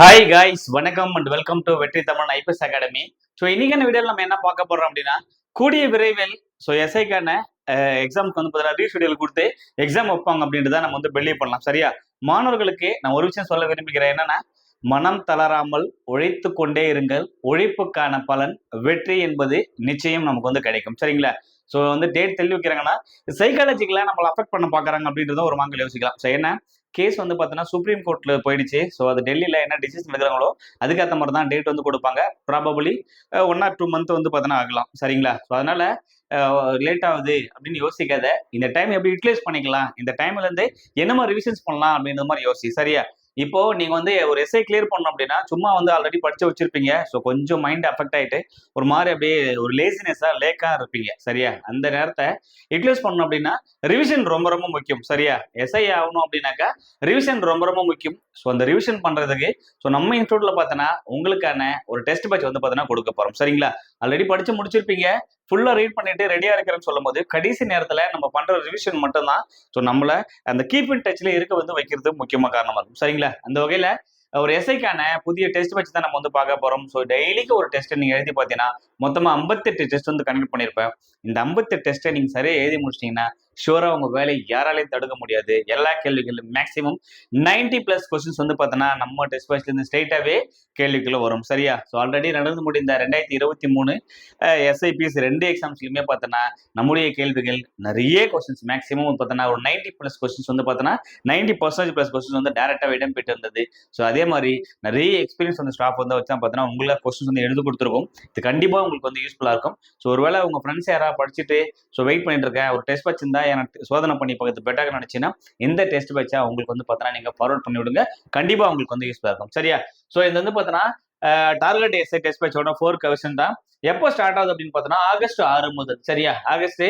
Hi guys வணக்கம் and welcome to Vetri Tamil IPS academy. So இன்னைக்கான வீடியோவில் நம்ம என்ன பார்க்க போறோம் அப்படின்னா கூடிய விரைவில் ஸோ எஸ்ஐக்கான எக்ஸாம்க்கு வந்து பார்த்தீங்கன்னா ரீஷெடியூல் கொடுத்து எக்ஸாம் வைப்பாங்க அப்படின்றத நம்ம வந்து பிலீவ் பண்ணலாம். சரியா? மாணவர்களுக்கு நான் ஒரு விஷயம் சொல்ல விரும்புகிறேன் என்னன்னா மனம் தளராமல் உழைத்து கொண்டே இருங்கள். உழைப்புக்கான பலன் வெற்றி என்பது நிச்சயம் நமக்கு வந்து கிடைக்கும். சரிங்களா? ஸோ வந்து டேட் தெளிவிக்கிறாங்கன்னா சைக்காலஜிக்கலாக நம்மளை அஃபெக்ட் பண்ண பார்க்குறாங்க அப்படின்றத ஒரு மாங்கல் யோசிக்கலாம். ஸோ என்ன? கேஸ் வந்து பார்த்தீங்கன்னா சுப்ரீம் கோர்ட்டில் போயிடுச்சு. ஸோ அது டெல்லியில் என்ன டிசிஷன் எடுக்கிறாங்களோ அதுக்கேற்ற மாதிரி தான் டேட் வந்து கொடுப்பாங்க. Probably one or two month வந்து பார்த்தீங்கன்னா ஆகலாம். சரிங்களா? ஸோ அதனால லேட் ஆகுது அப்படின்னு யோசிக்காத. இந்த டைம் எப்படி யூட்டிலைஸ் பண்ணிக்கலாம்? இந்த டைம்லேருந்து என்ன மாதிரி ரிவிஷன்ஸ் பண்ணலாம் அப்படின்ற மாதிரி யோசி. சரியா? இப்போ நீங்க வந்து ஒரு எஸ்ஐ கிளியர் பண்ணணும் அப்படின்னா சும்மா வந்து ஆல்ரெடி படிச்சு வச்சிருப்பீங்க. ஸோ கொஞ்சம் மைண்ட் அஃபெக்ட் ஆயிட்டு ஒரு மாதிரி அப்படியே ஒரு லேசினஸா லேக்கா இருப்பீங்க. சரியா? அந்த நேரத்தை யூட்டிலைஸ் பண்ணணும் அப்படின்னா ரிவிஷன் ரொம்ப ரொம்ப முக்கியம். சரியா? எஸ்ஐ ஆகணும் அப்படின்னாக்கா ரிவிஷன் ரொம்ப ரொம்ப முக்கியம். ஸோ அந்த ரிவிஷன் பண்றதுக்கு ஸோ நம்ம இன்ஸ்டியூட்ல பார்த்தோன்னா உங்களுக்கான ஒரு டெஸ்ட் பேட்ச் வந்து பார்த்தோன்னா கொடுக்க போறோம். சரிங்களா? ஆல்ரெடி படிச்சு முடிச்சிருப்பீங்க. ஃபுல்லா ரீட் பண்ணிட்டு ரெடியாக இருக்கிறேன்னு சொல்லும் போது கடைசி நேரத்துல நம்ம பண்ற ரிவிஷன் மட்டும்தான். ஸோ நம்மளை அந்த கீப் இன் டச்ல இருக்க வந்து வைக்கிறது முக்கியமா காரணமாக இருக்கும். சரிங்களா? அந்த வகையில ஒரு எஸ்ஐக்கான புதிய டெஸ்ட் வச்சு தான் நம்ம வந்து பார்க்க போறோம். ஸோ டெய்லிக்கு ஒரு டெஸ்ட்டை நீங்கள் எழுதி பார்த்தீங்கன்னா மொத்தமா ஐம்பத்தெட்டு டெஸ்ட் வந்து கனெக்ட் பண்ணியிருப்பேன். இந்த ஐம்பத்தெட்டு டெஸ்ட்டை நீங்கள் சரியாக எழுதி முடிச்சிட்டீங்கன்னா ஷுவராக உங்கள் வேலையை யாராலையும் தடுக்க முடியாது. எல்லா கேள்விகளும் மேக்ஸிமம் நைன்டி ப்ளஸ் கொஸ்டின்ஸ் வந்து பார்த்தோன்னா நம்ம டெஸ்ட் பேட்ச்ல இருந்து கேள்விகளும் வரும். சரியா? ஸோ ஆல்ரெடி நடந்து முடிந்த ரெண்டாயிரத்தி இருபத்தி மூணு எஸ்ஐபிஎஸ் ரெண்டு எக்ஸாம்ஸ்லையுமே பார்த்தோன்னா நம்முடைய கேள்விகள் நிறைய கொஸ்டின்ஸ் மேக்ஸிமம் பார்த்தோன்னா ஒரு நைன்டி ப்ளஸ் கொஸ்டின்ஸ் வந்து பார்த்தோன்னா நைன்டி பர்சன்டேஜ் ப்ளஸ் கொஸ்டின்ஸ் வந்து டேரெக்டாக இடம் பெற்று இருந்தது. ஸோ அதே மாதிரி நிறைய எக்ஸ்பீரியன்ஸ் வந்து ஸ்டாஃப் வந்து வச்சா பார்த்தோன்னா உங்களை கொஸ்டின்ஸ் வந்து எழுதி கொடுத்துருக்கும். இது கண்டிப்பாக உங்களுக்கு வந்து யூஸ்ஃபுல்லாக இருக்கும். ஸோ ஒருவேளை உங்கள் ஃப்ரெண்ட்ஸ் யாராவது படிச்சுட்டு ஸோ வெயிட் பண்ணிட்டு இருக்கேன் ஒரு டெஸ்ட் வச்சிருந்தா எனக்கு சோதனை பண்ணி பக்கத்து பெட்டராக நினைச்சுன்னா இந்த டெஸ்ட் பேட்சா உங்களுக்கு வந்து பார்த்தோன்னா நீங்கள் ஃபார்வர்ட் பண்ணி விடுங்க. கண்டிப்பாக உங்களுக்கு வந்து யூஸ்ஃபுல்லாக இருக்கும். சரியா? ஸோ இது வந்து பார்த்தோன்னா டார்கெட் எஸ்ஐ டெஸ்ட் பேட்சோட ஃபோர் கவர்ஷன் தான். எப்போ ஸ்டார்ட் ஆகுது அப்படின்னு பார்த்தோன்னா ஆகஸ்ட் ஆறு முதல். சரியா? ஆகஸ்ட்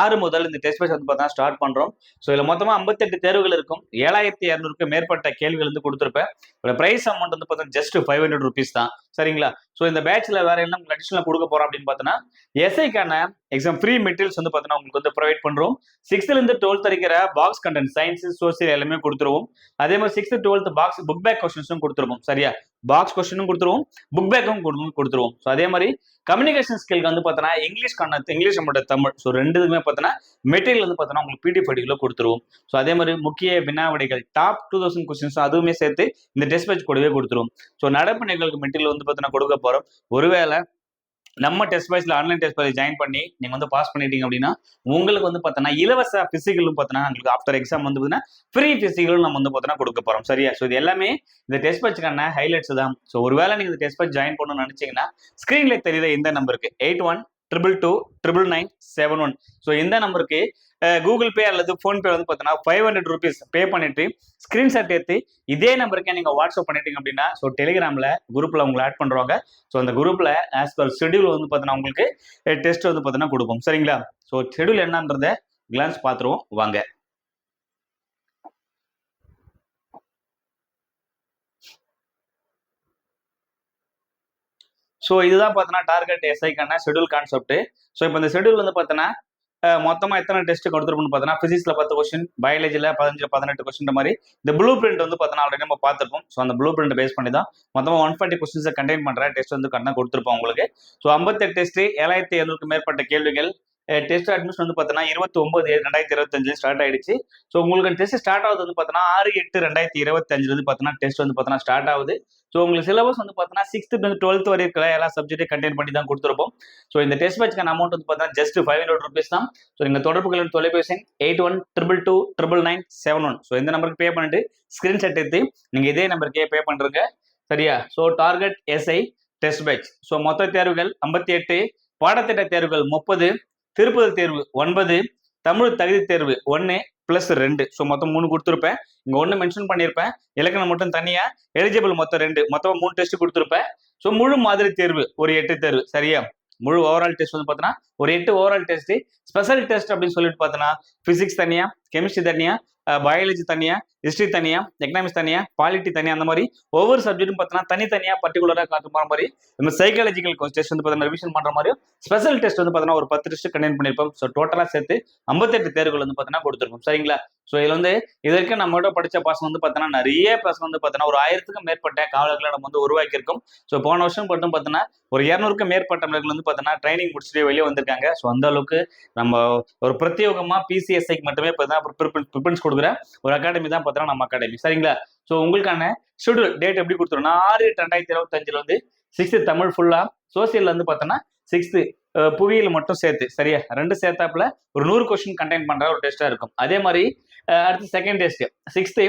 ஆறு முதல் இந்த டெஸ்ட் பேட்ச் வந்து பார்த்தீங்கன்னா ஸ்டார்ட் பண்றோம். ஸோ இதில் மொத்தமாக ஐம்பத்தெட்டு தேர்வுகள் இருக்கும். ஏழாயிரத்தி இரநூறுக்கு மேற்பட்ட கேள்விகள் வந்து கொடுத்துருப்பேன். இதோட ப்ரைஸ் அமௌண்ட் வந்து பார்த்தீங்கன்னா ஜஸ்ட் ஃபைவ் ஹண்ட்ரட் ருபீஸ் தான். சரிங்களா? ஸோ இந்த பேட்ச்ல வேற என்ன உங்களுக்கு அடிஷனல் கொடுக்க போறோம் அப்படின்னு பார்த்தோன்னா எஸ்ஐக்கான எக்ஸாம் ஃப்ரீ மெட்டீரியல்ஸ் வந்து பார்த்தீங்கன்னா உங்களுக்கு வந்து ப்ரொவைட் பண்றோம். சிக்ஸ்த்ல இருந்து டுவெல்த் வரைக்கிற பாக்ஸ் கண்டென்ட் சயின்ஸ் சோசியல் எல்லாமே கொடுத்துருவோம். அதே மாதிரி sixth twelfth box book back கொஸ்டின்ஸும் கொடுத்துருவோம். சரியா? பாக்ஸ் கொஸ்டினும் கொடுத்துருவோம் புக் பேக்கும் கொடுத்துருவோம். ஸோ அதே மாதிரி கம்யூனிகேஷன் ஸ்கில்க்கு வந்து பார்த்தோன்னா இங்கிலீஷ் கண்ண இங்கிலீஷ் மட்டும் தமிழ் ஸோ ரெண்டுக்குமே பார்த்தோன்னா மெட்டீரியல் வந்து பார்த்தோன்னா உங்களுக்கு பிடி படிக்கல கொடுத்துருவோம். ஸோ அதே மாதிரி முக்கிய வினாவிடைகள் டாப் டூ தௌசண்ட் கொஸ்டின்ஸ் அதுவுமே சேர்த்து இந்த டெஸ்ட் பேட்ச் கூடவே கொடுத்துருவோம். ஸோ நடப்பு நிகழ்வுக்கு மெட்டீரியல் வந்து பார்த்தோன்னா கொடுக்க போகிறோம் ஒருவேளை நம்ம டெஸ்ட் பேட்ச்ல ஆன்லைன் டெஸ்ட் பேட்ச் ஜாயின் பண்ணி நீங்க வந்து பாஸ் பண்ணிட்டீங்க அப்படின்னா உங்களுக்கு வந்து பார்த்தோன்னா இலவச பிசிக்கலும் பார்த்தோன்னா உங்களுக்கு ஆஃப்டர் எக்ஸாம் வந்து பார்த்தீங்கன்னா ஃப்ரீ பிசிக்கலும் நம்ம வந்து பார்த்தோன்னா கொடுக்க போறோம். சரியா? ஸோ இது எல்லாமே இந்த டெஸ்ட் பேட்ச்க்கான ஹைலைட்ஸ் தான். ஸோ ஒருவேளை நீங்க இந்த டெஸ்ட் பேட்ச் ஜாயின் பண்ணணும்னு நினைச்சீங்கன்னா ஸ்கிரீன்ல தெரியுது இந்த நம்பருக்கு eight one triple two triple nine seven one so இந்த நம்பருக்கு கூகுள் பே அல்லது ஃபோன்பே வந்து பார்த்தீங்கன்னா ஃபைவ் ஹண்ட்ரட் ருபீஸ் பே பண்ணிட்டு ஸ்க்ரீன்ஷாட் எடுத்து இதே நம்பருக்கே நீங்கள் வாட்ஸ்அப் பண்ணிட்டீங்க அப்படின்னா ஸோ டெலிகிராமில் குரூப்பில் உங்களை ஆட் பண்ணுறாங்க ஸோ அந்த குரூப்பில் ஆஸ் பர் ஷெடியூல் வந்து பார்த்தீங்கன்னா உங்களுக்கு டெஸ்ட் வந்து பார்த்தீங்கன்னா கொடுப்போம். சரிங்களா? ஸோ ஷெடியூல் என்னன்றத கிளான்ஸ் பார்த்துருவோம். வாங்க. ஸோ இதுதான் பார்த்தோன்னா டார்கெட் எஸ்ஐக்கான ஷெடியூல் கான்செப்ட் ஸோ இப்போ இந்த ஷெடியூல் வந்து பார்த்தோன்னா மொத்தமாக எத்தனை டெஸ்ட் கொடுத்துருப்போம்னு பார்த்தோன்னா ஃபிசிக்ஸில் பத்து கொஸ்டின் பயாலஜியில் பதினஞ்சு பதினெட்டு கொஸ்டின் மாதிரி இந்த ப்ளூ பிரிண்ட் வந்து பார்த்தோன்னா ஆல்ரெடி நம்ம பார்த்துருப்போம். ஸோ அந்த ப்ளூ பிரிண்ட் பேஸ் பண்ணி தான் மொத்தமாக ஒன் ஃபார்ட்டி கொஸ்டின்ஸை கண்டெயின் பண்ணுற டெஸ்ட் வந்து கண்ணா கொடுத்துருப்போம் உங்களுக்கு. ஸோ ஐம்பத்தெட்டு டெஸ்ட் ஏழாயிரத்தி எழுநூறுக்கு மேற்பட்ட கேள்விகள் டெஸ்ட் அட்மிஷன் வந்து பார்த்தோன்னா இருபத்தி ஒன்பது ரெண்டாயிரத்தி இருபத்தஞ்சு ஸ்டார்ட் ஆயிடுச்சு. ஸோ உங்களுக்கு டெஸ்ட் ஸ்டார்ட் ஆகுது வந்து பார்த்தோன்னா ஆறு எட்டு ரெண்டாயிரத்தி இருபத்தஞ்சுல வந்து பார்த்தோன்னா டெஸ்ட் வந்து பார்த்தோன்னா ஸ்டார்ட் ஆகுது. ஸோ உங்களுக்கு சிலபஸ் வந்து பார்த்தோன்னா சிக்ஸ்த்து வந்து டுவெல்த் வரை இருக்கிற எல்லா சப்ஜெக்ட்டையும் கண்டெயின் பண்ணி தான் கொடுத்துருப்போம். ஸோ இந்த டெஸ்ட் பேட்ச்க்கான அமௌண்ட் வந்து பார்த்தீங்கன்னா ஜஸ்ட் ஃபைவ் ஹண்ட்ரட் ருபீஸ் தான். ஸோ நீங்கள் தொடர்புகளின் தொலைபேசி eight one triple two triple nine seven one so இந்த நம்பருக்கு பே பண்ணிட்டு ஸ்க்ரீன்ஷாட் எடுத்து நீங்கள் இதே நம்பருக்கே பே பண்ணுறங்க சரியா? So target SI test batch so மொத்த தேர்வுகள் ஐம்பத்தி எட்டு பாடத்திட்ட தேர்வுகள் முப்பது திருப்புதல் தேர்வு ஒன்பது தமிழ் தகுதி தேர்வு ஒன்று பிளஸ் ரெண்டு. ஸோ மொத்தம் மூணு கொடுத்துருப்பேன். இங்கே ஒன்று மென்ஷன் பண்ணியிருப்பேன். இலக்கணம் மட்டும் தனியாக எலிஜிபிள் மொத்தம் ரெண்டு. மொத்தமாக மூணு டெஸ்ட் கொடுத்துருப்பேன். ஸோ முழு மாதிரி தேர்வு ஒரு எட்டு தேர்வு. சரியா? முழு ஓவரால் டெஸ்ட் வந்து பார்த்தோன்னா ஒரு எட்டு ஓவரால் டெஸ்ட் ஸ்பெஷல் டெஸ்ட் அப்படின்னு சொல்லிட்டு பார்த்தோன்னா பிசிக்ஸ் தனியாக கெமிஸ்ட்ரி தனியா பயாலஜி தனியா ஹிஸ்ட்ரி தனியா எக்கனாமிக்ஸ் தனியா பாலிட்டி தனியா அந்த மாதிரி ஒவ்வொரு சப்ஜெக்ட்டும் பார்த்தீங்கன்னா தனித்தனியா பர்டிகுலராக காத்து போகிற மாதிரி நம்ம சைக்காலஜிக்கல் டெஸ்ட் வந்து பார்த்தீங்கன்னா ரிவிஷன் பண்ற மாதிரி ஸ்பெஷல் டெஸ்ட் வந்து பார்த்தீங்கன்னா ஒரு பத்து டெஸ்ட் கண்டெயின் பண்ணியிருப்போம். ஸோ டோட்டலாக சேர்த்து ஐம்பத்தெட்டு தேர்வுகள் வந்து பார்த்தீங்கன்னா கொடுத்துருக்கோம். சரிங்களா? ஸோ இதில் வந்து இது வரைக்கும் நம்மளோட படிச்ச பசங்க வந்து பார்த்தீங்கன்னா நிறைய பசங்க வந்து பார்த்தீங்கன்னா ஒரு ஆயிரத்துக்கும் மேற்பட்ட காவலர்களை நம்ம வந்து உருவாக்கியிருக்கோம். ஸோ போன வருஷம் மட்டும் பார்த்தீங்கன்னா ஒரு இரநூறுக்கும் மேற்பட்ட வந்து பார்த்தீங்கன்னா ட்ரைனிங் முடிச்சுட்டு வெளியே வந்திருக்காங்க. ஸோ அந்த அளவுக்கு நம்ம ஒரு பிரத்யேகமாக பிசிஎஸ்ஐக்கு மட்டுமே பார்த்தீங்கன்னா ப்ரிஃபரன்ஸ் கொடுக்குற ஒரு அகாடமி தான் பார்த்தீங்கன்னா நம்ம அகாடமி சரிங்களா? ஸோ உங்களுக்கான ஷெடியூல் டேட் எப்படி கொடுத்துருவோம் ஆறு ரெண்டாயிரத்தி இருபத்தஞ்சில் வந்து சிக்ஸ்த்து தமிழ் ஃபுல்லாக சோசியலில் வந்து பார்த்தோன்னா சிக்ஸ்த்து புவியியல் மட்டும் சேர்த்து சரியா? ரெண்டு சேர்த்தாப்புல ஒரு நூறு கொஸ்டின் கண்டெயின் பண்ணுற ஒரு டெஸ்ட்டாக இருக்கும். அதே மாதிரி அடுத்து செகண்ட் டெஸ்ட் சிக்ஸ்த்து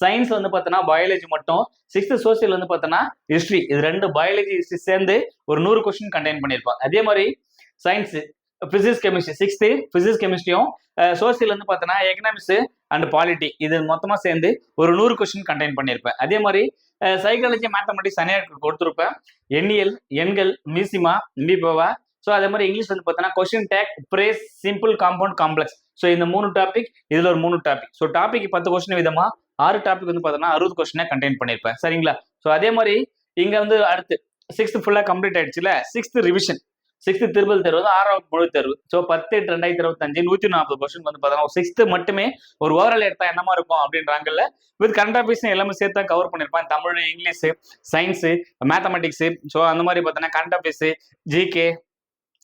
சயின்ஸ் வந்து பார்த்தோன்னா பயாலஜி மட்டும் சிக்ஸ்த்து சோசியல் வந்து பார்த்தோன்னா ஹிஸ்ட்ரி இது ரெண்டு பயாலஜி ஹிஸ்ட்ரி சேர்ந்து ஒரு நூறு கொஸ்டின் கண்டெயின் பண்ணியிருப்பாங்க. அதே மாதிரி science physics chemistry sixth physics கெமிஸ்ட்ரியும் social வந்து பார்த்தோன்னா எக்கனாமிக்ஸ் அண்ட் பாலிட்டி இது மொத்தமாக சேர்ந்து ஒரு நூறு கொஸ்டின் கண்டெயின் பண்ணியிருப்பேன். அதே மாதிரி சைக்காலஜி மேத்தமெட்டிக்ஸ் தனியாக கொடுத்துருப்பேன். எண்ணியல் எண்கள் மிசிமா மிபவா ஸோ அதே மாதிரி இங்கிலீஷ் வந்து பார்த்தோன்னா question tag phrase simple compound complex so இந்த மூணு டாபிக் இதில் ஒரு மூணு டாபிக் ஸோ டாபிக் பத்து கொஸ்டின் விதமா ஆறு டாபிக் வந்து பார்த்தோன்னா அறுபது கொஸ்டினை கண்டெயின் பண்ணியிருப்பேன். சரிங்களா? ஸோ அதே மாதிரி இங்கே வந்து அடுத்து சிக்ஸ்த் ஃபுல்லாக கம்ப்ளீட் ஆயிடுச்சுல சிக்ஸ்த் ரிவிஷன் சிக்ஸ்த் திருப்பல் தேர்வு வந்து ஆறாவது முழு தேர்வு. ஸோ பத்து எட்டு ரெண்டாயிரத்தி இருபத்தஞ்சு நூற்றி நாற்பது கொஸ்டின் வந்து பார்த்தோம்னா சிக்ஸ்த்து மட்டுமே ஒரு ஓவரால் எடுத்தால் என்னமா இருக்கும் அப்படின்றாங்கல்ல. வித் கரண்ட் அஃபேர்ஸ் எல்லாமே சேர்த்து தான் கவர் பண்ணியிருப்பேன் Tamil English science mathematics so அந்த மாதிரி பார்த்தோன்னா கரண்ட் அஃபேர்ஸு ஜிகே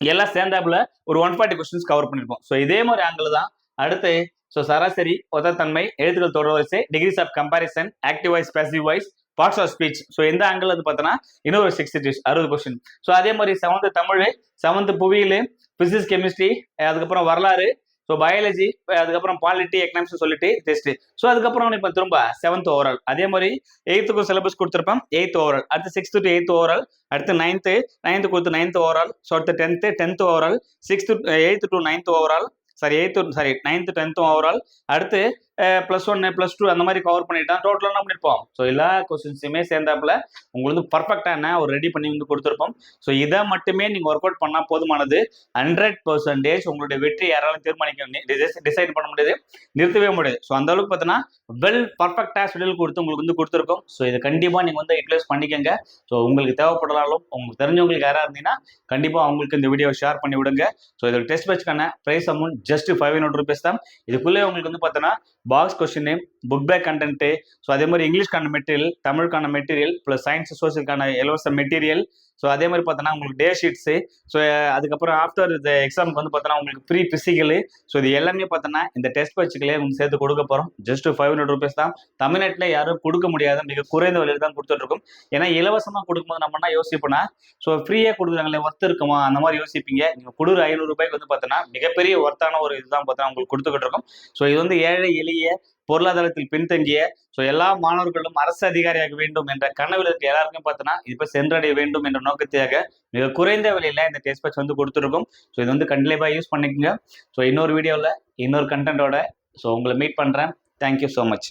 எல்லாம் சேர்ந்தாப்புல ஒரு ஒன் ஃபார்ட்டி கொஸ்டின்ஸ் கவர் பண்ணியிருப்போம் ஸோ இதே மாதிரி ஆங்கிள் தான். அடுத்து ஸோ சராசரி ஒத்தத்தன்மை எழுத்துக்கள் தொடர்வரிசை degrees of comparison active voice passive voice parts of speech so இந்த ஆங்கிள் வந்து பார்த்தோன்னா இன்னொரு சிக்ஸ்டி அறுபது கொஸ்டின் ஸோ அதே மாதிரி செவன்த் தமிழ் செவன்த் புவியியல் பிசிக்ஸ் கெமிஸ்ட்ரி அதுக்கப்புறம் வரலாறு. ஸோ பயாலஜி அதுக்கப்புறம் பாலிட்டி எக்கனாமிக்ஸ் சொல்லிட்டு டெஸ்ட் ஸோ அதுக்கப்புறம் இப்போ திரும்ப செவன்த் ஓவரால் அதே மாதிரி எயித்துக்கு சிலபஸ் கொடுத்துருப்பேன் எயித் ஓவரால் அடுத்து சிக்ஸ்த்து டு எயித் ஓவரால் அடுத்து நைன்த்து நைன்த்து கொடுத்து நைன்த் ஓவரால் ஸோ அடுத்து tenth tenth overall sixth eighth to ninth overall sorry eighth sorry ninth tenth overall அடுத்து ப்ளஸ் ஒன்று ப்ளஸ் டூ அந்த மாதிரி கவர் பண்ணிட்டான் டோட்டலாக என்ன பண்ணியிருப்போம் ஸோ எல்லா கொஸ்டின்ஸுமே சேர்ந்தாப்புல உங்களுக்கு பர்ஃபெக்டாக என்ன ஒரு ரெடி பண்ணி வந்து கொடுத்துருப்போம். ஸோ இதை மட்டுமே நீங்கள் ஒர்க் அவுட் பண்ணால் போதுமானது. ஹண்ட்ரட் பர்சன்டேஜ் உங்களுடைய வெற்றி யாராலும் தீர்மானிக்க டிசைட் பண்ண முடியாது. நிறுத்தவே முடியாது. ஸோ அந்த அளவுக்கு பார்த்தீங்கன்னா வெல் பர்ஃபெக்டாக ஷெடியூல் கொடுத்து உங்களுக்கு வந்து கொடுத்துருக்கோம். ஸோ இதை கண்டிப்பாக நீங்கள் வந்து யூட்டிலைஸ் பண்ணிக்கோங்க. ஸோ உங்களுக்கு தேவைப்படலாலும் உங்களுக்கு தெரிஞ்சவங்களுக்கு யாராக இருந்தீங்கன்னா கண்டிப்பாக அவங்களுக்கு இந்த வீடியோ ஷேர் பண்ணி விடுங்க ஸோ இதில் test பேட்ச்க்கான price amount just five hundred rupees தான். இதுக்குள்ளே உங்களுக்கு வந்து பார்த்தோன்னா box question book back content so அதே மாதிரி இங்கிலீஷ்க்கான மெட்டீரியல் தமிழுக்கான மெட்டீரியல் ப்ளஸ் சயின்ஸ் சோசியலுக்கான இலவச மெட்டீரியல் ஸோ அதே மாதிரி பார்த்தோன்னா உங்களுக்கு டே ஷீட்ஸு ஸோ அதுக்கப்புறம் ஆஃப்டர் இந்த எக்ஸாமுக்கு வந்து பார்த்தோன்னா உங்களுக்கு ஃப்ரீ ஃபிசிக்கலு ஸோ இது எல்லாமே பார்த்தோன்னா இந்த டெஸ்ட் பயிற்சிகளே உங்களுக்கு சேர்த்து கொடுக்க போகிறோம் ஜஸ்ட் ஃபைவ் ஹண்ட்ரட் ருபீஸ் தான். தமிழ்நாட்டில் யாரும் கொடுக்க முடியாத மிக குறைந்த விலையில் தான் கொடுத்துட்ருக்கோம். ஏன்னா இலவசமாக கொடுக்கும்போது நம்ம என்ன யோசிப்போம்னா ஸோ ஃப்ரீயாக கொடுக்குறாங்களே ஒர்த்து இருக்குமா? அந்த மாதிரி யோசிப்பீங்க. நீங்கள் கொடுக்குற ஐநூறு ரூபாய்க்கு வந்து பார்த்தோன்னா மிகப்பெரிய ஒர்த்தான ஒரு இதுதான் பார்த்தோன்னா உங்களுக்கு கொடுத்துக்கிட்டு இருக்கோம். ஸோ இது வந்து ஏழை எளிய பொருளாதாரத்தில் பின்தங்கிய ஸோ எல்லா மாணவர்களும் அரசு அதிகாரியாக வேண்டும் என்ற கனவில் இருக்க எல்லாருக்கும் பார்த்தோன்னா இப்போ சென்றடைய வேண்டும் என்ற நோக்கத்தையாக மிக குறைந்த விலையில இந்த டெஸ்ட் பேட்ச் வந்து கொடுத்துருக்கோம். ஸோ இது வந்து கண்டிப்பாக யூஸ் பண்ணிக்கோங்க. ஸோ இன்னொரு வீடியோவில் இன்னொரு கண்டென்ட்டோட ஸோ உங்களை மீட் பண்ணுறேன் தேங்க்யூ ஸோ மச்